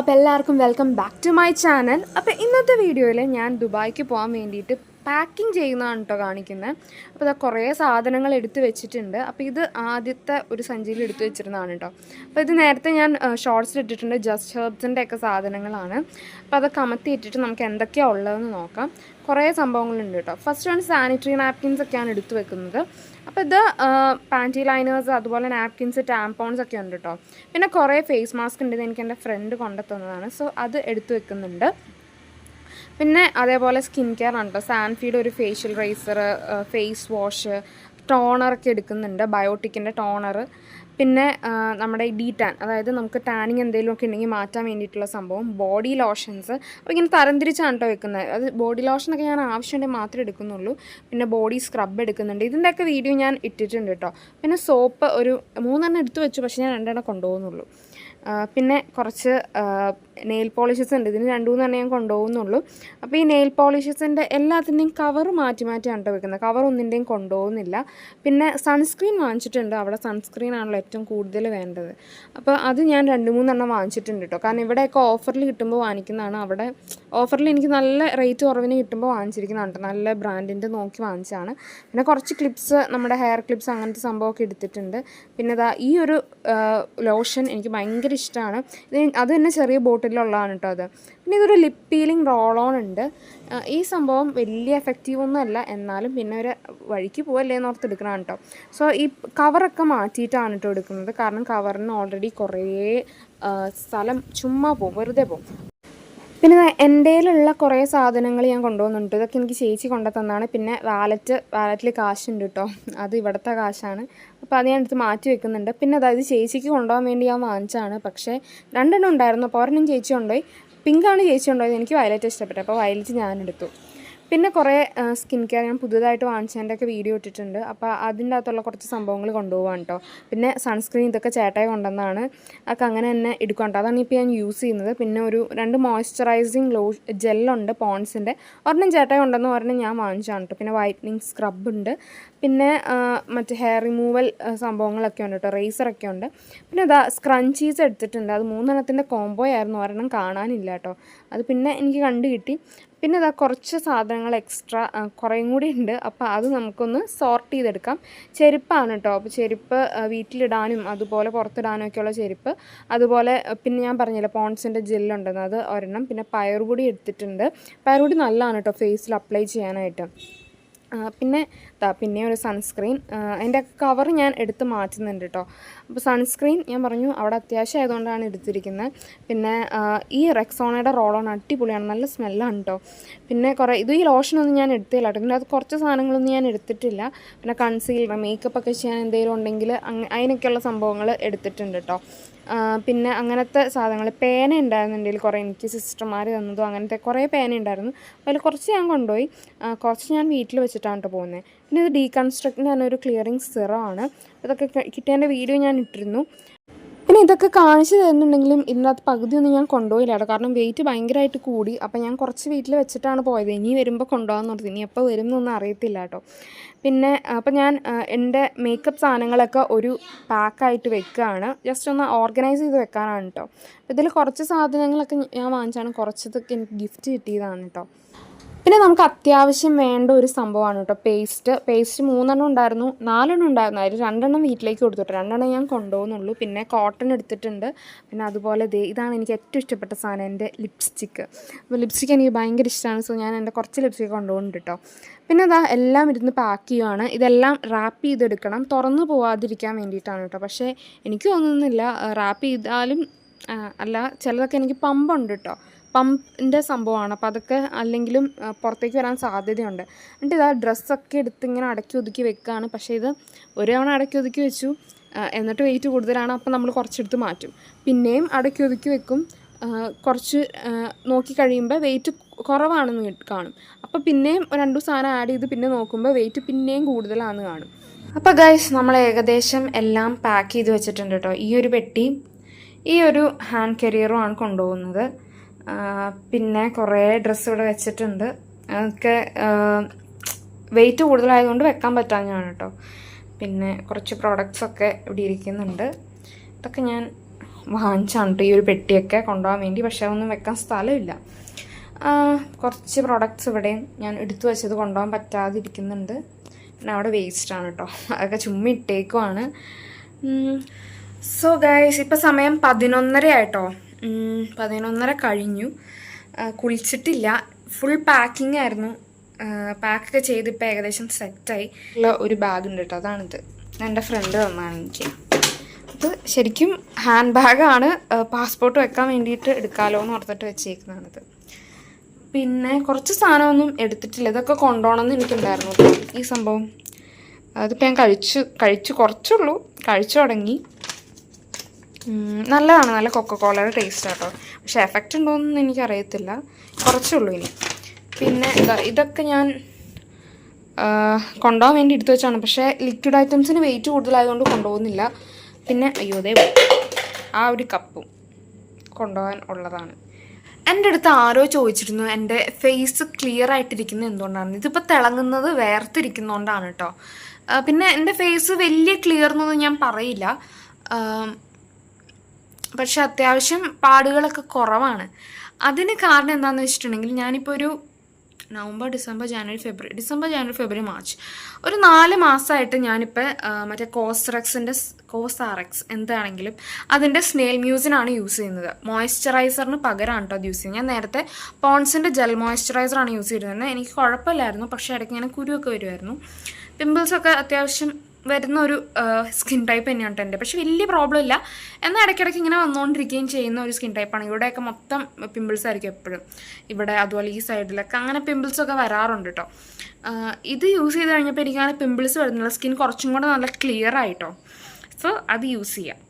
അപ്പോൾ എല്ലാവർക്കും welcome back to my channel അപ്പോൾ ഇന്നത്തെ വീഡിയോയിൽ ഞാൻ ദുബായ്ക്ക് പോകാൻ വേണ്ടിയിട്ട് പാക്കിംഗ് ചെയ്യുന്നതാണ് കേട്ടോ കാണിക്കുന്നത് അപ്പോൾ ഇതാ കുറേ സാധനങ്ങൾ എടുത്തു വെച്ചിട്ടുണ്ട്. അപ്പോൾ ഇത് ആദ്യത്തെ ഒരു സഞ്ചിയിൽ എടുത്തു വെച്ചിരുന്നതാണ് കേട്ടോ അപ്പോൾ ഇത് നേരത്തെ ഞാൻ ഷോർട്സിൽ ഇട്ടിട്ടുണ്ട്. ജസ്റ്റ് ഹെർബ്സിന്റെ ഒക്കെ സാധനങ്ങളാണ്. അപ്പോൾ അതൊക്കെ കമത്തി ഇട്ടിട്ട് നമുക്ക് എന്തൊക്കെയാണ് ഉള്ളതെന്ന് നോക്കാം. കുറേ സംഭവങ്ങളുണ്ട് കേട്ടോ ഫസ്റ്റ് വൺ സാനിറ്ററി നാപ്കിൻസ് ഒക്കെയാണ് എടുത്തു വെക്കുന്നത്. അപ്പോൾ ഇത് പാന്റി ലൈനേഴ്സ് അതുപോലെ നാപ്കിൻസ് ടാമ്പോൺസ് ഒക്കെ ഉണ്ട് കേട്ടോ പിന്നെ കുറേ ഫേസ് മാസ്ക് ഉണ്ട് ഇത് എനിക്ക് എന്റെ ഫ്രണ്ട് കൊണ്ടുത്തന്നതാണ്. സോ അത് എടുത്തു വെക്കുന്നുണ്ട്. പിന്നെ അതേപോലെ സ്കിൻ കെയർ ആണ് കേട്ടോ സാൻഫീഡ് ഒരു ഫേഷ്യൽ റൈസർ ഫേസ് വാഷ് ടോണറൊക്കെ എടുക്കുന്നുണ്ട് ബയോട്ടിക്കിന്റെ ടോണർ പിന്നെ നമ്മുടെ ഡി ടാൻ അതായത് നമുക്ക് ടാനിങ് എന്തെങ്കിലുമൊക്കെ ഉണ്ടെങ്കിൽ മാറ്റാൻ വേണ്ടിയിട്ടുള്ള സംഭവം ബോഡി ലോഷൻസ്. അപ്പോൾ ഇങ്ങനെ തരംതിരിച്ചാണ് കേട്ടോ വെക്കുന്നത്. അത് ബോഡി ലോഷനൊക്കെ ഞാൻ ആവശ്യമുണ്ടെങ്കിൽ മാത്രമേ എടുക്കുന്നുള്ളൂ. പിന്നെ ബോഡി സ്ക്രബ് എടുക്കുന്നുണ്ട്. ഇതിന്റെയൊക്കെ വീഡിയോ ഞാൻ ഇട്ടിട്ടുണ്ട് കേട്ടോ. പിന്നെ സോപ്പ് ഒരു മൂന്നെണ്ണം എടുത്തു വെച്ചു പക്ഷേ ഞാൻ രണ്ടെണ്ണം കൊണ്ടുപോകുന്നുള്ളൂ. പിന്നെ കുറച്ച് നെയിൽ പോളിഷസ് ഉണ്ട്. ഇതിന് രണ്ടു മൂന്നെണ്ണം ഞാൻ കൊണ്ടുപോകുന്നുള്ളൂ. അപ്പോൾ ഈ നെയിൽ പോളിഷസിന്റെ എല്ലാത്തിന്റെയും കവർ മാറ്റി മാറ്റിയാണ് വെക്കുന്നത്. കവർ ഒന്നിന്റെയും കൊണ്ടുപോകുന്നില്ല. പിന്നെ സൺസ്ക്രീൻ വാങ്ങിച്ചിട്ടുണ്ട്. അവിടെ സൺസ്ക്രീൻ ആണല്ലോ ഏറ്റവും കൂടുതൽ വേണ്ടത്. അപ്പോൾ അത് ഞാൻ രണ്ട് മൂന്നെണ്ണം വാങ്ങിച്ചിട്ടുണ്ട് കേട്ടോ കാരണം ഇവിടെയൊക്കെ ഓഫറിൽ കിട്ടുമ്പോൾ വാങ്ങിക്കുന്നതാണ്. അവിടെ ഓഫറിൽ എനിക്ക് നല്ല റേറ്റ് കുറവിന് കിട്ടുമ്പോൾ വാങ്ങിച്ചിരിക്കുന്നതാണ് നല്ല ബ്രാൻഡിന്റെ നോക്കി വാങ്ങിച്ചതാണ്. പിന്നെ കുറച്ച് ക്ലിപ്സ് നമ്മുടെ ഹെയർ ക്ലിപ്സ് അങ്ങനത്തെ സംഭവമൊക്കെ എടുത്തിട്ടുണ്ട്. പിന്നെ ഈ ഒരു ലോഷൻ എനിക്ക് ഭയങ്കര ഇഷ്ടമാണ് ഇത് അത് തന്നെ ചെറിയ ബോട്ടിലുള്ളതാണ് കേട്ടോ അത്. പിന്നെ ഇതൊരു ലിപ് പീലിംഗ് റോൾ ഓൺ ഉണ്ട് ഈ സംഭവം വലിയ എഫക്റ്റീവ് ഒന്നും അല്ല എന്നാലും പിന്നെ ഒരു വഴിക്ക് പോവല്ലേ എന്ന് ഓർത്ത് എടുക്കണം കേട്ടോ. സോ ഈ കവറൊക്കെ മാറ്റിയിട്ടാണ് കേട്ടോ എടുക്കുന്നത്. കാരണം കവറിന് ഓൾറെഡി കുറേ സ്ഥലം ചുമ്മാ പോകും വെറുതെ പോകും പിന്നെ എന്റെ കുറേ സാധനങ്ങൾ ഞാൻ കൊണ്ടുപോകുന്നുണ്ട് ഇതൊക്കെ എനിക്ക് ചേച്ചി കൊണ്ടുതന്നാണ്. പിന്നെ വാലറ്റ് വാലറ്റിൽ കാശുണ്ട് കേട്ടോ. അത് ഇവിടുത്തെ കാശാണ്. അപ്പോൾ അത് ഞാനെടുത്ത് മാറ്റി വെക്കുന്നുണ്ട്. പിന്നെ അതായത് ചേച്ചിക്ക് കൊണ്ടുപോകാൻ വേണ്ടി ഞാൻ വാങ്ങിച്ചാണ് പക്ഷേ രണ്ടെണ്ണം ഉണ്ടായിരുന്നു. അപ്പോൾ ഒരെണ്ണം ചേച്ചി കൊണ്ടുപോയി പിങ്കാണ് ചേച്ചി കൊണ്ടുപോയത് എനിക്ക് വയലറ്റ് ഇഷ്ടപ്പെട്ടു. അപ്പോൾ വയലറ്റ് ഞാൻ എടുത്തു. പിന്നെ കുറേ സ്കിൻ കെയർ ഞാൻ പുതുതായിട്ട് വാങ്ങിച്ചതിന്റെ ഒക്കെ വീഡിയോ ഇട്ടിട്ടുണ്ട്. അപ്പോൾ അതിന്റെ അകത്തുള്ള കുറച്ച് സംഭവങ്ങൾ കൊണ്ടുപോകാൻ കേട്ടോ പിന്നെ സൺസ്ക്രീൻ ഇതൊക്കെ ചേട്ടായി കൊണ്ടുവന്നാണ്. അതൊക്കെ അങ്ങനെ തന്നെ എടുക്കാം കേട്ടോ അതാണ് ഇപ്പോൾ ഞാൻ യൂസ് ചെയ്യുന്നത്. പിന്നെ ഒരു രണ്ട് മോയ്സ്ചറൈസിങ് ലോ ജെല്ലുണ്ട് പോൺസിന്റെ. ഒരെണ്ണം ചേട്ടായി കൊണ്ടുവന്ന്. ഒരെണ്ണം ഞാൻ വാങ്ങിച്ചാണ് കേട്ടോ പിന്നെ വൈറ്റനിങ് സ്ക്രബ് ഉണ്ട്. പിന്നെ മറ്റേ ഹെയർ റിമൂവൽ സംഭവങ്ങളൊക്കെ ഉണ്ട് കേട്ടോ റേസറൊക്കെ ഉണ്ട്. പിന്നെ ഇതാ സ്ക്രഞ്ചീസ് എടുത്തിട്ടുണ്ട്. അത് മൂന്നെണ്ണത്തിന്റെ കോംബോ ആയിരുന്നു ഒരെണ്ണം കാണാനില്ല കേട്ടോ അത് പിന്നെ എനിക്ക് കണ്ടു കിട്ടി. പിന്നെ ഇതാ കുറച്ച് സാധനങ്ങൾ എക്സ്ട്രാ കുറേയും കൂടി ഉണ്ട്. അപ്പോൾ അത് നമുക്കൊന്ന് സോർട്ട് ചെയ്തെടുക്കാം. ചെരുപ്പാണ് കേട്ടോ അപ്പോൾ ചെരുപ്പ് വീട്ടിലിടാനും അതുപോലെ പുറത്തിടാനും ഒക്കെയുള്ള ചെരുപ്പ്. അതുപോലെ പിന്നെ ഞാൻ പറഞ്ഞില്ല പോൺസിന്റെ ജെല്ലുണ്ടെന്ന് അത് ഒരെണ്ണം. പിന്നെ പയറുപൊടി എടുത്തിട്ടുണ്ട്. പയറുപൊടി നല്ലതാണ് കേട്ടോ ഫേസിൽ അപ്ലൈ ചെയ്യാനായിട്ട്. പിന്നെ പിന്നെ ഒരു സൺസ്ക്രീൻ അതിന്റെ കവർ ഞാൻ എടുത്ത് മാറ്റുന്നുണ്ട് കേട്ടോ അപ്പോൾ സൺസ്ക്രീൻ ഞാൻ പറഞ്ഞു അവിടെ അത്യാവശ്യം ആയതുകൊണ്ടാണ് എടുത്തിരിക്കുന്നത് പിന്നെ ഈ റെക്സോണയുടെ റോളോൺ അടിപൊളിയാണ്. നല്ല സ്മെല്ലാണ് കേട്ടോ പിന്നെ കുറേ ഇത് ഈ ലോഷനൊന്നും ഞാൻ എടുത്തില്ല കേട്ടോ പിന്നെ അത് കുറച്ച് സാധനങ്ങളൊന്നും ഞാൻ എടുത്തിട്ടില്ല. പിന്നെ കൺസീലർ മേക്കപ്പ് ഒക്കെ ചെയ്യാൻ എന്തെങ്കിലും ഉണ്ടെങ്കിൽ അതിനൊക്കെയുള്ള സംഭവങ്ങൾ എടുത്തിട്ടുണ്ട് കേട്ടോ പിന്നെ അങ്ങനത്തെ സാധനങ്ങൾ പേന ഉണ്ടായിരുന്നു എന്റെ കുറേ എനിക്ക് സിസ്റ്റർമാർ തന്നതും അങ്ങനത്തെ കുറേ പേന ഉണ്ടായിരുന്നു. അതിൽ കുറച്ച് ഞാൻ കൊണ്ടുപോയി. കുറച്ച് ഞാൻ വീട്ടിൽ വെച്ചിട്ടാണ് കേട്ടോ പോകുന്നത് പിന്നെ ഇത് ഡീകൺസ്ട്രക്റ്റിന്റെ തന്നെ ഒരു ക്ലിയറിങ് സിറമാണ്. ഇതൊക്കെ കിട്ടിയതിന്റെ വീഡിയോ ഞാൻ ഇട്ടിരുന്നു. പിന്നെ ഇതൊക്കെ കാണിച്ചു തരുന്നുണ്ടെങ്കിലും ഇതിനകത്ത് പകുതിയൊന്നും ഞാൻ കൊണ്ടുപോയില്ല കാരണം വെയിറ്റ് ഭയങ്കരമായിട്ട് കൂടി. അപ്പോൾ ഞാൻ കുറച്ച് വീട്ടിൽ വെച്ചിട്ടാണ് പോയത്. ഇനി വരുമ്പോൾ കൊണ്ടുപോകാമെന്ന് പറഞ്ഞത് ഇനി എപ്പോൾ വരും എന്നൊന്നും അറിയത്തില്ല കേട്ടോ. പിന്നെ അപ്പോൾ ഞാൻ എന്റെ മേക്കപ്പ് സാധനങ്ങളൊക്കെ ഒരു പാക്കായിട്ട് വെക്കുകയാണ് ജസ്റ്റ് ഒന്ന് ഓർഗനൈസ് ചെയ്ത് വെക്കാനാണ് കേട്ടോ ഇതിൽ കുറച്ച് സാധനങ്ങളൊക്കെ ഞാൻ വാങ്ങിച്ചാണ്. കുറച്ചതൊക്കെ എനിക്ക് ഗിഫ്റ്റ് കിട്ടിയതാണ് കേട്ടോ പിന്നെ നമുക്ക് അത്യാവശ്യം വേണ്ട ഒരു സംഭവമാണ് കേട്ടോ. പേസ്റ്റ് പേസ്റ്റ് മൂന്നെണ്ണം ഉണ്ടായിരുന്നു. നാലെണ്ണം ഉണ്ടായിരുന്നു. അതിൽ രണ്ടെണ്ണം വീട്ടിലേക്ക് കൊടുത്തിട്ട്. രണ്ടെണ്ണം ഞാൻ കൊണ്ടുപോകുന്നുള്ളൂ. പിന്നെ കോട്ടൺ എടുത്തിട്ടുണ്ട്. പിന്നെ അതുപോലെ ദേ ഇതാണ് എനിക്ക് ഏറ്റവും ഇഷ്ടപ്പെട്ട സാധനം എന്റെ ലിപ്സ്റ്റിക്ക് അപ്പോൾ ലിപ്സ്റ്റിക്ക് എനിക്ക് ഭയങ്കര ഇഷ്ടമാണ്. സോ ഞാൻ എന്റെ കുറച്ച് ലിപ്സ്റ്റിക്ക് കൊണ്ടുപോകുന്നുണ്ട് കേട്ടോ. പിന്നെ അതാ എല്ലാം ഇരുന്ന് പാക്ക് ചെയ്യുവാണ്. ഇതെല്ലാം റാപ്പ് ചെയ്തെടുക്കണം. തുറന്നു പോവാതിരിക്കാൻ വേണ്ടിയിട്ടാണ് കേട്ടോ. പക്ഷേ എനിക്ക് തോന്നുന്നില്ല റാപ്പ് ചെയ്താലും അല്ല ചിലതൊക്കെ എനിക്ക് പമ്പുണ്ട് കേട്ടോ. പമ്പിന്റെ സംഭവമാണ്. അപ്പോൾ അതൊക്കെ അല്ലെങ്കിലും പുറത്തേക്ക് വരാൻ സാധ്യതയുണ്ട്. എന്നിട്ട് ഇതാ ഡ്രസ്സൊക്കെ എടുത്ത് ഇങ്ങനെ അടക്കി ഒതുക്കി വെക്കുകയാണ് പക്ഷേ ഇത് ഒരു തവണ അടക്കി ഒതുക്കി വെച്ചു. എന്നിട്ട് വെയിറ്റ് കൂടുതലാണ്. അപ്പോൾ നമ്മൾ കുറച്ചെടുത്ത് മാറ്റും. പിന്നെയും അടക്കി ഒതുക്കി വെക്കും. കുറച്ച് നോക്കി കഴിയുമ്പോൾ വെയിറ്റ് കുറവാണെന്ന് കാണും. അപ്പോൾ പിന്നെയും രണ്ടു സാധനം ആഡ് ചെയ്ത് പിന്നെ നോക്കുമ്പോൾ വെയിറ്റ് പിന്നെയും കൂടുതലാണെന്ന് കാണും. അപ്പോൾ ഗൈസ് നമ്മൾ ഏകദേശം എല്ലാം പാക്ക് ചെയ്ത് വെച്ചിട്ടുണ്ട് കേട്ടോ ഈ ഒരു പെട്ടി ഈ ഒരു ഹാൻഡ് കരിയറുമാണ് കൊണ്ടുപോകുന്നത്. ആ, പിന്നെ കുറേ ഡ്രസ്സ് ഇവിടെ വെച്ചിട്ടുണ്ട്. അതൊക്കെ വെയിറ്റ് കൂടുതലായതുകൊണ്ട് വെക്കാൻ പറ്റാഞ്ഞാണ് കേട്ടോ പിന്നെ കുറച്ച് പ്രോഡക്റ്റ്സൊക്കെ ഇവിടെ ഇരിക്കുന്നുണ്ട്. ഇതൊക്കെ ഞാൻ വാങ്ങിച്ചാണ് കേട്ടോ ഈ ഒരു പെട്ടിയൊക്കെ കൊണ്ടുപോകാൻ വേണ്ടി പക്ഷേ അതൊന്നും വെക്കാൻ സ്ഥലമില്ല. കുറച്ച് പ്രോഡക്റ്റ്സ് ഇവിടെയും ഞാൻ എടുത്തു വെച്ചത് കൊണ്ടുപോകാൻ പറ്റാതിരിക്കുന്നുണ്ട്. പിന്നെ അവിടെ വേസ്റ്റാണ് കേട്ടോ അതൊക്കെ ചുമ്മാ ഇട്ടേക്കുവാണ്. സോ ഗൈസ് ഇപ്പം സമയം പതിനൊന്നര ആയിട്ടോ പതിനൊന്നര കഴിഞ്ഞു. കുളിച്ചിട്ടില്ല. ഫുൾ പാക്കിംഗ് ആയിരുന്നു. പാക്കൊക്കെ ചെയ്ത് ഇപ്പം ഏകദേശം സെറ്റായി ഉള്ള ഒരു ബാഗ് ഉണ്ട് കേട്ടോ അതാണിത്. എന്റെ ഫ്രണ്ട് തന്നാണ് എനിക്ക്. ഇത് ശരിക്കും ഹാൻഡ് ബാഗാണ് പാസ്പോർട്ട് വെക്കാൻ വേണ്ടിയിട്ട് എടുക്കാമല്ലോ എന്ന് ഓർത്തിട്ട് വെച്ചേക്കുന്നതാണിത്. പിന്നെ കുറച്ച് സാധനമൊന്നും എടുത്തിട്ടില്ല. ഇതൊക്കെ കൊണ്ടുപോകണമെന്ന് എനിക്കുണ്ടായിരുന്നു. ഈ സംഭവം. അതിപ്പോൾ ഞാൻ കഴിച്ചു കഴിച്ചു കുറച്ചുള്ളൂ. കഴിച്ചു തുടങ്ങി. നല്ലതാണ് നല്ല കൊക്ക കോളയുടെ ടേസ്റ്റ് കേട്ടോ പക്ഷെ എഫക്റ്റ് ഉണ്ടോയെന്ന് എനിക്കറിയത്തില്ല. കുറച്ചേ ഉള്ളൂ ഇനി. പിന്നെ ഇതാ ഇതൊക്കെ ഞാൻ കൊണ്ടുപോകാൻ വേണ്ടി എടുത്തു വെച്ചാണ്. പക്ഷേ ലിക്വിഡ് ഐറ്റംസിന് വെയിറ്റ് കൂടുതലായതുകൊണ്ട് കൊണ്ടുപോകുന്നില്ല. പിന്നെ അയ്യോ പോയി. ആ ഒരു കപ്പും കൊണ്ടുപോകാൻ ഉള്ളതാണ്. എന്റെ അടുത്ത് ആരോ ചോദിച്ചിരുന്നു എന്റെ ഫേസ് ക്ലിയർ ആയിട്ടിരിക്കുന്നത് എന്തുകൊണ്ടാണ് ഇതിപ്പോൾ തിളങ്ങുന്നത് വേർത്തിരിക്കുന്നതുകൊണ്ടാണ് കേട്ടോ പിന്നെ എന്റെ ഫേസ് വലിയ ക്ലിയർ എന്നൊന്നും ഞാൻ പറയില്ല. പക്ഷെ അത്യാവശ്യം പാടുകളൊക്കെ കുറവാണ്. അതിന് കാരണം എന്താണെന്ന് വെച്ചിട്ടുണ്ടെങ്കിൽ ഞാനിപ്പോൾ ഒരു November December January February December January February March ഒരു നാല് മാസമായിട്ട് ഞാനിപ്പോൾ മറ്റേ കോസ്റക്സിന്റെ കോസാറക്സ് എന്താണെങ്കിലും അതിന്റെ സ്നേൽ മ്യൂസിനാണ് യൂസ് ചെയ്യുന്നത്. മോയ്സ്ചറൈസറിന് പകരമാണ് കേട്ടോ അത് യൂസ് ചെയ്യുന്നത്. ഞാൻ നേരത്തെ പോൺസിന്റെ ജെൽ മോയ്സ്ചറൈസറാണ് യൂസ് ചെയ്തിരുന്നത്. എനിക്ക് കുഴപ്പമില്ലായിരുന്നു. പക്ഷേ ഇടയ്ക്ക് ഇങ്ങനെ കുരുവൊക്കെ വരുമായിരുന്നു. പിമ്പിൾസൊക്കെ അത്യാവശ്യം വരുന്ന ഒരു സ്കിൻ ടൈപ്പ് തന്നെയാണ് എന്റെ പക്ഷെ വലിയ പ്രോബ്ലം ഇല്ല. എന്നാൽ ഇടയ്ക്കിടയ്ക്ക് ഇങ്ങനെ വന്നുകൊണ്ടിരിക്കുകയും ചെയ്യുന്ന ഒരു സ്കിൻ ടൈപ്പാണ് ഇവിടെയൊക്കെ മൊത്തം പിമ്പിൾസ് ആയിരിക്കും എപ്പോഴും. ഇവിടെ അതുപോലെ ഈ സൈഡിലൊക്കെ അങ്ങനെ പിമ്പിൾസൊക്കെ വരാറുണ്ട് കേട്ടോ ഇത് യൂസ് ചെയ്ത് കഴിഞ്ഞപ്പോൾ എനിക്കങ്ങനെ പിമ്പിൾസ് വരുന്നില്ല സ്കിൻ കുറച്ചും കൂടെ നല്ല ക്ലിയർ ആയിട്ടോ സോ അത് യൂസ് ചെയ്യാം.